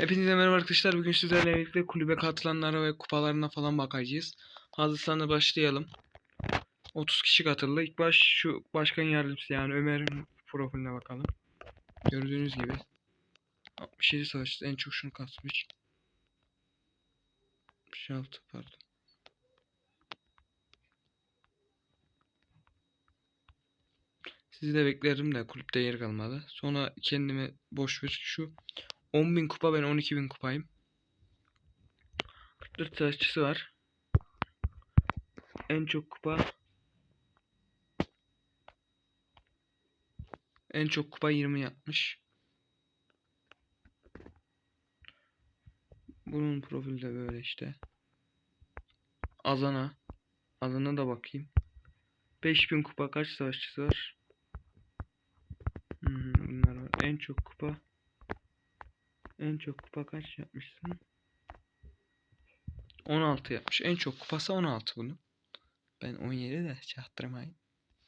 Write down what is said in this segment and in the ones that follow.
Hepinize merhaba arkadaşlar. Bugün sizlerle birlikte kulübe katılanlara ve kupalarına falan bakacağız. Hazırsanız başlayalım. 30 kişi katıldı. İlk baş şu başkan yardımcısı yani Ömer'in profiline bakalım. Gördüğünüz gibi. 67 savaşçı en çok şunu kasmış. 66 pardon. Sizi de beklerim de kulüpte yer kalmadı. Sonra kendimi boş ver şu 10.000 kupa ben 12.000 kupayım. 44 savaşçısı var. En çok kupa En çok kupa 20 yapmış. Bunun profili de böyle işte. Azana. Azana da bakayım. 5000 kupa kaç savaşçısı var? Hmm, bunlar var. En çok kupa. En çok kupa kaç yapmışsın? 16 yapmış. En çok kupası 16 bunun. Ben 17 de çaktırmayın.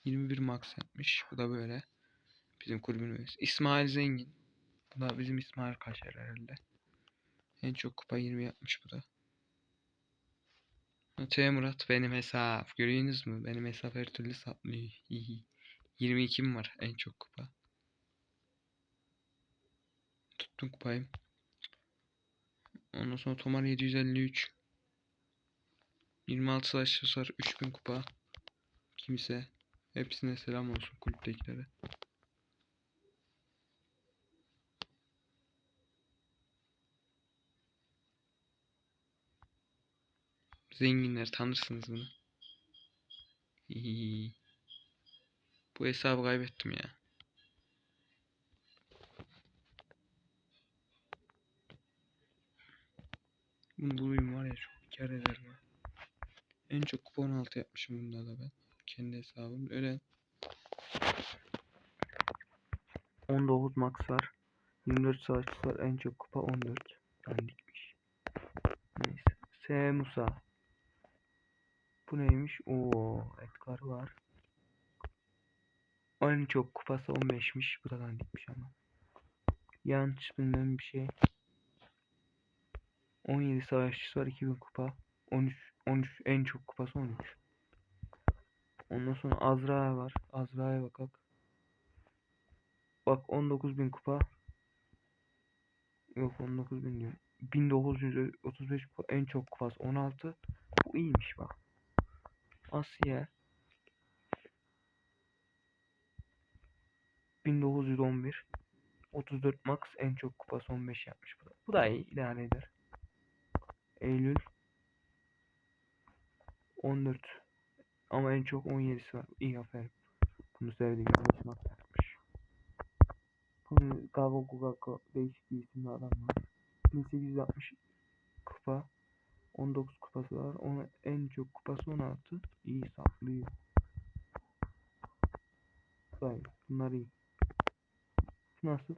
21 max yapmış. Bu da böyle. Bizim kulübün. İsmail Zengin. Bu da bizim İsmail Kaşar herhalde. En çok kupa 20 yapmış bu da. T Murat benim hesap. Görüyorsunuz mu? Benim hesap her türlü saplıyor. 22'm var en çok kupa. Tuttum kupayı. Ondan sonra Tomar 753. 26 savaşçısı var. 3000 kupa. Kimse. Hepsine selam olsun kulüptekilere. Zenginler tanırsınız bunu. Bu hesabı kaybettim ya. Bunu bulayım var ya çok kar ederim ha. En çok kupa 16 yapmışım bunda da ben. Kendi hesabım. Öyle 19 max var. 24 savaşçısı var. En çok kupa 14. Dandikmiş. Neyse. S Musa. Bu neymiş? Oo, Edgar var. En çok kupası 15'miş. Bu da dandikmiş ama. Yanlış bilmem bir şey. 17 savaşçısı var 2000 kupa. 13 13 en çok kupası 13. Ondan sonra Azra var. Azra'ya bakalım. Bak 19.000 kupa. Yok 19.000 diyor. 1935 kupa en çok kupası 16. Bu iyiymiş bak. Asya 1911 34 max en çok kupası 15 yapmış bu da. Bu da iyi idare eder. Eylül 14 ama en çok 17'si var. İyi aferin. Bunu sevdim. Yanlış max yapmış. Gabo Gugako değişik bir isimli adam var. 1860 kupa 19 kupası var. Ona en çok kupası 16. İyi saklıyor. Sayın. Bunlar iyi. Nasıl?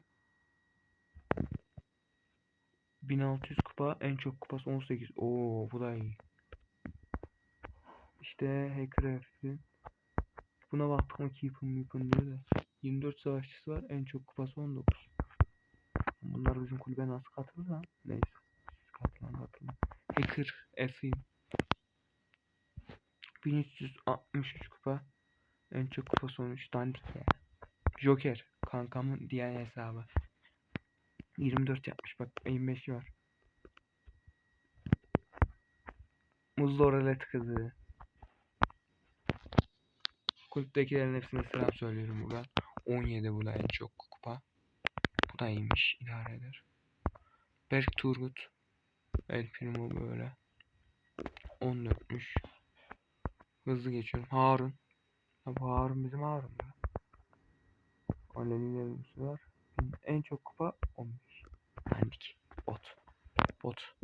1600 kupa en çok kupası 18. Oo bu da iyi. İşte hacker herifin. Buna baktık mı keep'in meep'in diyor da. 24 savaşçısı var en çok kupası 19. Bunlar bizim kulübe nasıl katılır lan? Neyse. Siz katılın katılın. Hacker F'in. 1363 kupa. En çok kupası 13. Dandik. Joker. Kankamın diğer hesabı. 24 yapmış bak 25 var. Muzlu oralet kızı. Kulüptekilerin hepsine selam söylüyorum buradan. 17 bu da en çok kupa. Bu da iyiymiş. idare eder. Berk Turgut. El Primo böyle. 14'müş. Hızlı geçiyorum. Harun. Ha, bu Harun bizim Harun ya. Alelilerimiz var. En çok kupa 15. Dandik. Bot. Bot.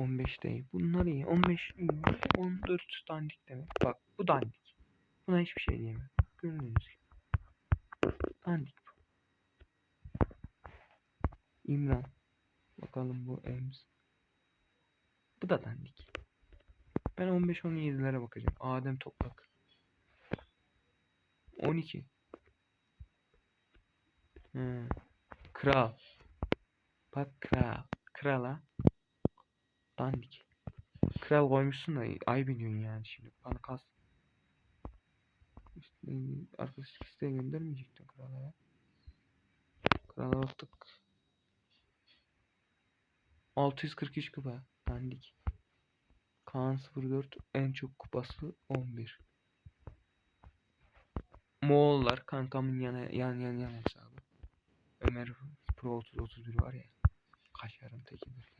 15 değil. Bunlar iyi. 15 iyi. 14 dandik demek. Bak bu dandik. Buna hiçbir şey diyemem. Gördüğünüz gibi. Dandik bu. İmran. Bakalım bu Ems. Bu da dandik. Ben 15-17'lere bakacağım. Adem Toprak. 12. Hmm. Kral. Bak kral. Krala. Dandik. Kral koymuşsun da ay biliyorsun yani şimdi. Bana kas. Arkadaşlık isteği göndermeyecektin krala ya. Krala baktık. 643 kupa. Dandik. Kaan 04 en çok kupası 11. Moğollar kankamın yana, yan yan yan hesabı. Ömer Pro 30 31 var ya. Kaşarın tekidir.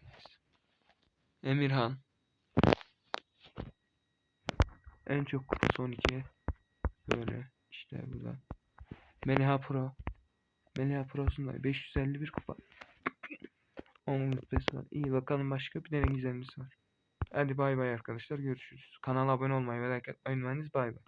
Emirhan. En çok kupası 12. Böyle işte burada. Meliha Pro. Meliha Pro'sunda 551 kupa. Onun rütbesi var. İyi bakalım başka bir tane güzelimiz var. Hadi bay bay arkadaşlar görüşürüz. Kanala abone olmayı ve like atmayı unutmayınız bay bay.